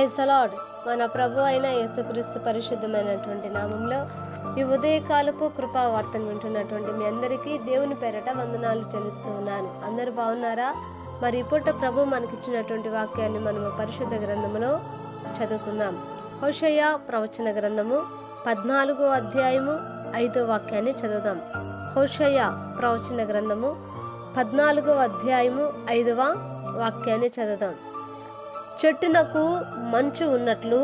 Praise అలాడ్ మన ప్రభు అయిన యేసుక్రీస్తు పరిశుద్ధమైనటువంటి నామంలో ఈ ఉదయకాలపు కృపా వార్తను వింటున్నటువంటి మీ అందరికీ దేవుని పేరట వందనాలు చెల్లిస్తూ ఉన్నాను. అందరూ బాగున్నారా? మరి ఇప్పుడు ప్రభు మనకిచ్చినటువంటి వాక్యాన్ని మనము పరిశుద్ధ గ్రంథములో చదువుకుందాం. హోషయ్య ప్రవచన గ్రంథము పద్నాలుగో అధ్యాయము ఐదో వాక్యాన్ని చదువుదాం. హోషయ్య ప్రవచన గ్రంథము పద్నాలుగో అధ్యాయము ఐదవ వాక్యాన్ని చదువుదాం. చెట్టునకు మంచు ఉన్నట్లు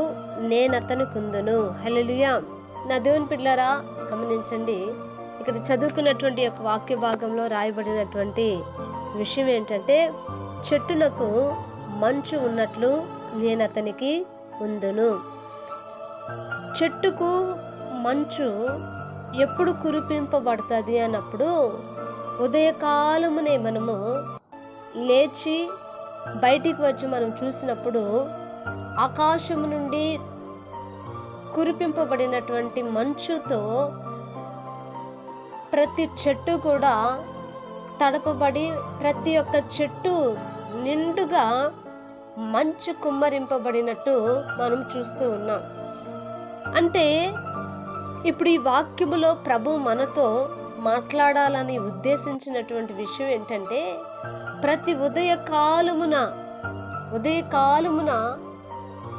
నేనతని కుందును హెలలియా నా దేవుని పిల్లరా గమనించండి. ఇక్కడ చదువుకున్నటువంటి యొక్క వాక్య భాగంలో రాయబడినటువంటి విషయం ఏంటంటే చెట్టునకు మంచు ఉన్నట్లు నేను అతనికి ఉందును. చెట్టుకు మంచు ఎప్పుడు కురిపింపబడుతుంది అన్నప్పుడు ఉదయకాలమునే మనము లేచి బయటికి వచ్చి మనం చూసినప్పుడు ఆకాశము నుండి కురిపింపబడినటువంటి మంచుతో ప్రతి చెట్టు కూడా తడపబడి ప్రతి ఒక్క చెట్టు నిండుగా మంచు కుమ్మరింపబడినట్టు మనం చూస్తూ ఉన్నాం. అంటే ఇప్పుడు ఈ వాక్యములో ప్రభు మనతో మాట్లాడాలని ఉద్దేశించినటువంటి విషయం ఏంటంటే ప్రతి ఉదయ కాలమున ఉదయ కాలమున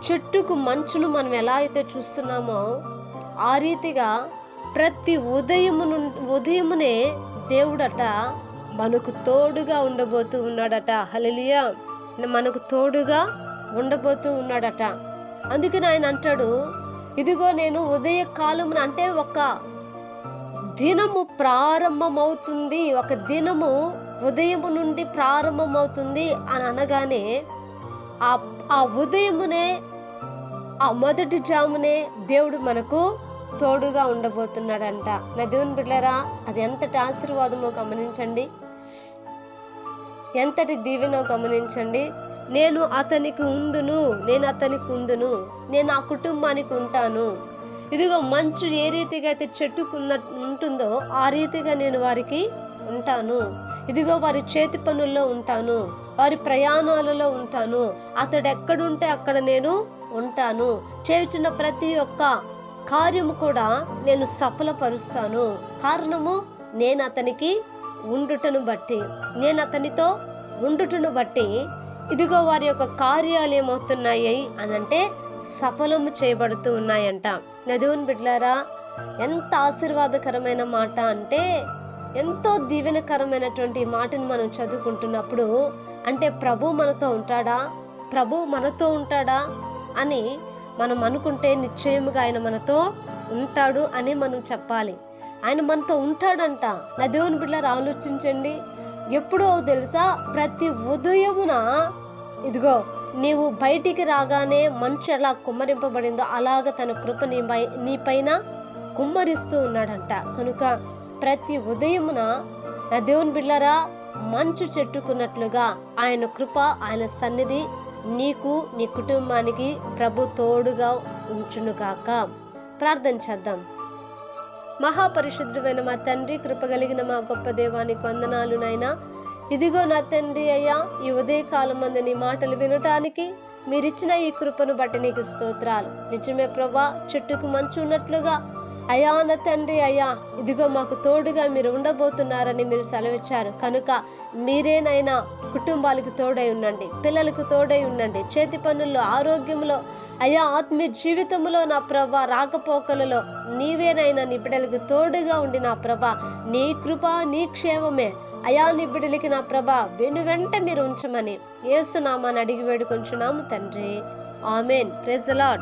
చెట్టుకు మంచును మనం ఎలా అయితే చూస్తున్నామో ఆ రీతిగా ప్రతి ఉదయమును ఉదయమునే దేవుడట మనకు తోడుగా ఉండబోతూ ఉన్నాడట. హలలియా మనకు తోడుగా ఉండబోతూ ఉన్నాడట. అందుకని ఆయన అంటాడు ఇదిగో నేను ఉదయ కాలమున అంటే ఒక దినము ప్రారంభమవుతుంది. ఒక దినము ఉదయము నుండి ప్రారంభమవుతుంది అని అనగానే ఆ ఆ ఉదయమునే ఆ మొదటి జామునే దేవుడు మనకు తోడుగా ఉండబోతున్నాడంట. నా దేవుని బిడ్డరా అది ఎంతటి ఆశీర్వాదమో గమనించండి. ఎంతటి దీవెనో గమనించండి. నేను అతనికి ఉందును నేను అతనికి ఉందును నేను ఆ కుటుంబానికి ఉంటాను. ఇదిగో మంచు ఏ రీతిగా అయితే చెట్టుకున్న ఉంటుందో ఆ రీతిగా నేను వారికి ఉంటాను. ఇదిగో వారి చేతి పనుల్లో ఉంటాను వారి ప్రయాణాలలో ఉంటాను. అతడు ఎక్కడుంటే అక్కడ నేను ఉంటాను. చేయుచున్న ప్రతి ఒక్క కార్యము కూడా నేను సఫలపరుస్తాను. కారణము నేను అతనికి ఉండుటను బట్టి నేను అతనితో ఉండుటను బట్టి ఇదిగో వారి యొక్క కార్యాలు ఏమవుతున్నాయి అని అంటే సఫలము చేయబడుతూ ఉన్నాయంట. నదువుని బిడ్లారా ఎంత ఆశీర్వాదకరమైన మాట అంటే ఎంతో దీవెనకరమైనటువంటి మాటను మనం చదువుకుంటున్నప్పుడు అంటే ప్రభు మనతో ఉంటాడా? ప్రభు మనతో ఉంటాడా? అని మనం అనుకుంటే నిశ్చయముగా ఆయన మనతో ఉంటాడు అని మనం చెప్పాలి. ఆయన మనతో ఉంటాడంట. నా దేవుని బిడ్డలారు ఆలోచించండి. ఎప్పుడో తెలుసా ప్రతి ఉదయమున ఇదిగో నీవు బయటికి రాగానే మనిషి ఎలా కుమ్మరింపబడిందో అలాగ తన కృప నీ పై నీ పైన కుమ్మరిస్తూ ఉన్నాడంట. కనుక ప్రతి ఉదయమున నా దేవుని బిళ్ళరా మంచు చెట్టుకున్నట్లుగా ఆయన కృప ఆయన సన్నిధి నీకు నీ కుటుంబానికి ప్రభు తోడుగా ఉంచునుగాక. ప్రార్థన చేద్దాం. మహాపరిశుద్ధుడైన మా తండ్రి కృప కలిగిన మా గొప్ప దేవానికి వందనాలు నాయనా. ఇదిగో నా తండ్రి అయ్యా ఈ ఉదయకాలం మందు నీ మాటలు వినటానికి మీరిచ్చిన ఈ కృపను బట్టి నీకు స్తోత్రాలు. నిజమే ప్రభా చెట్టుకు మంచు ఉన్నట్లుగా అయా నా తండ్రి అయ్యా ఇదిగో మాకు తోడుగా మీరు ఉండబోతున్నారని మీరు సెలవిచ్చారు. కనుక మీరేనైనా కుటుంబాలకు తోడై ఉండండి పిల్లలకు తోడై ఉండండి. చేతి పనుల్లో ఆరోగ్యంలో అయ్యా ఆత్మీయ జీవితంలో నా ప్రభ రాకపోకలలో నీవేనైనా నిబిడలకు తోడుగా ఉండి నా ప్రభ నీ కృప నీ క్షేమమే. అయా నిబిడలికి నా ప్రభ వెను వెంట మీరు ఉంచమని ఏసునామాని అడిగి వేడుకొంచున్నాము తండ్రి. ఆమెన్. ప్రెజలాడ్